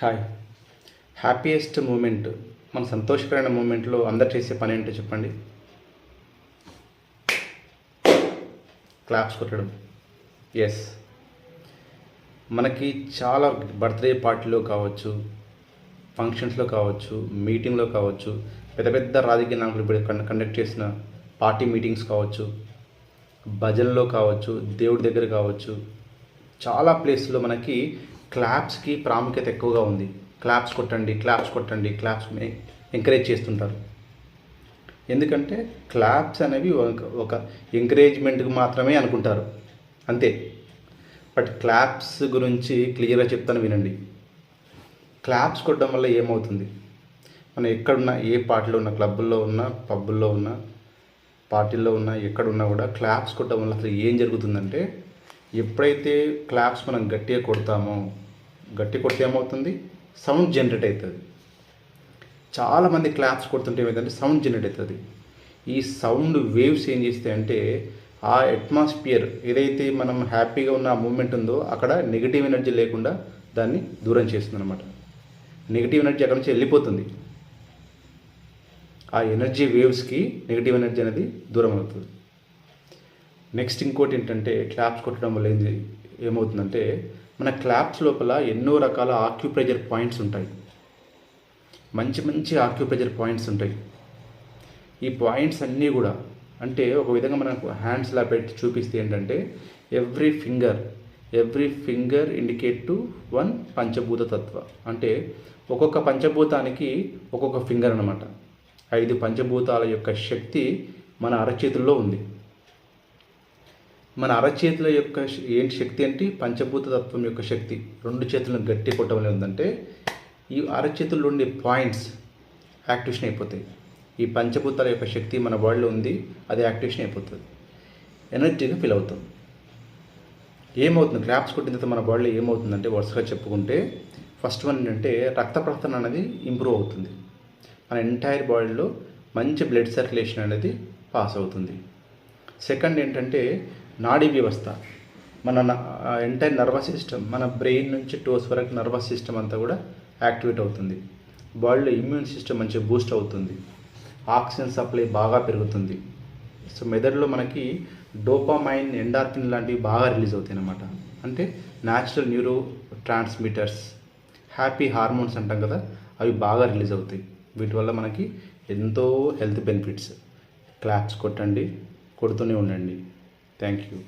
Hi happiest moment మన సంతోషకరమైన మూమెంట్లో అందరు చేసే పని ఏంటో చెప్పండి. క్లాప్స్ కొట్టడం. ఎస్ మనకి చాలా బర్త్డే పార్టీలో కావచ్చు ఫంక్షన్స్లో కావచ్చు మీటింగ్లో కావచ్చు పెద్ద పెద్ద రాజకీయ నాయకులు కండక్ట్ చేసిన పార్టీ మీటింగ్స్ కావచ్చు భజనలో కావచ్చు దేవుడి దగ్గర కావచ్చు చాలా ప్లేస్లో మనకి క్లాప్స్కి ప్రాముఖ్యత ఎక్కువగా ఉంది. క్లాప్స్ కొట్టండి క్లాప్స్ కొట్టండి క్లాప్స్ ఎంకరేజ్ చేస్తుంటారు. ఎందుకంటే క్లాప్స్ అనేవి ఒక- ఒక ఎంకరేజ్మెంట్కి మాత్రమే అనుకుంటారు. అంతే. బట్ క్లాప్స్ గురించి క్లియర్గా చెప్తాను వినండి. క్లాప్స్ కొట్టడం వల్ల ఏమవుతుంది? మనం ఎక్కడున్నా ఏ పార్టీలో ఉన్న క్లబ్బుల్లో ఉన్న పబ్బుల్లో ఉన్నా పార్టీల్లో ఉన్నా ఎక్కడున్నా కూడా క్లాప్స్ కొట్టడం వల్ల అసలు ఏం జరుగుతుందంటే ఎప్పుడైతే క్లాప్స్ మనం గట్టిగా కొడతామో గట్టి కొడితే ఏమవుతుంది? సౌండ్ జనరేట్ అవుతుంది. చాలామంది క్లాప్స్ కొడుతుంటే ఏమైందంటే సౌండ్ జనరేట్ అవుతుంది. ఈ సౌండ్ వేవ్స్ ఏం చేస్తాయంటే ఆ అట్మాస్ఫియర్ ఏదైతే మనం హ్యాపీగా ఉన్న మూమెంట్ ఉందో అక్కడ నెగిటివ్ ఎనర్జీ లేకుండా దాన్ని దూరం చేస్తుంది అనమాట నెగిటివ్ ఎనర్జీ అక్కడ నుంచి వెళ్ళిపోతుంది. ఆ ఎనర్జీ వేవ్స్కి నెగిటివ్ ఎనర్జీ అనేది దూరం అవుతుంది. నెక్స్ట్ ఇంకోటి ఏంటంటే క్లాప్స్ కొట్టడం వల్ల ఏంది ఏమవుతుందంటే మన క్లాప్స్ లోపల ఎన్నో రకాల ఆక్యుప్రెజర్ పాయింట్స్ ఉంటాయి. మంచి మంచి ఆక్యుప్రెజర్ పాయింట్స్ ఉంటాయి. ఈ పాయింట్స్ అన్నీ కూడా అంటే ఒక విధంగా మనకు హ్యాండ్స్లా పెట్టి చూపిస్తే ఏంటంటే every finger every finger indicate to one పంచభూత తత్వ. అంటే ఒక్కొక్క పంచభూతానికి ఒక్కొక్క ఫింగర్ అనమాట ఐదు పంచభూతాల యొక్క శక్తి మన అరచేతుల్లో ఉంది. మన అరచేతుల యొక్క ఏంటి శక్తి ఏంటి? పంచభూత తత్వం యొక్క శక్తి. రెండు చేతులను గట్టి కొట్టవలే ఉందంటే ఈ అరచేతుల్లో ఉండే పాయింట్స్ యాక్టివేషన్ అయిపోతాయి. ఈ పంచభూతాల యొక్క శక్తి మన బాడీలో ఉంది అది యాక్టివేషన్ అయిపోతుంది. ఎనర్జీగా ఫీల్ అవుతాం. ఏమవుతుంది? క్లాప్స్ కొట్టిన తర్వాత మన బాడీలో ఏమవుతుందంటే వరుసగా చెప్పుకుంటే ఫస్ట్ వన్ ఏంటంటే రక్త ప్రసరణ అనేది ఇంప్రూవ్ అవుతుంది. మన ఎంటైర్ బాడీలో మంచి బ్లడ్ సర్క్యులేషన్ అనేది పాస్ అవుతుంది. సెకండ్ ఏంటంటే నాడీ వ్యవస్థ. మన ఎంటైర్ నర్వస్ సిస్టమ్ మన బ్రెయిన్ నుంచి టోస్ వరకు నర్వస్ సిస్టమ్ అంతా కూడా యాక్టివేట్ అవుతుంది. బాడీలో ఇమ్యూన్ సిస్టమ్ మంచిగా బూస్ట్ అవుతుంది. ఆక్సిజన్ సప్లై బాగా పెరుగుతుంది. సో మెదడులో మనకి డోపామైన్ ఎండార్థిన్ లాంటివి బాగా రిలీజ్ అవుతాయి అన్నమాట. అంటే natural neurotransmitters happy hormones అంటాం కదా అవి బాగా రిలీజ్ అవుతాయి. వీటి వల్ల మనకి ఎంతో హెల్త్ బెనిఫిట్స్ క్లాప్స్ కొట్టండి కొడుతూనే ఉండండి. Thank you.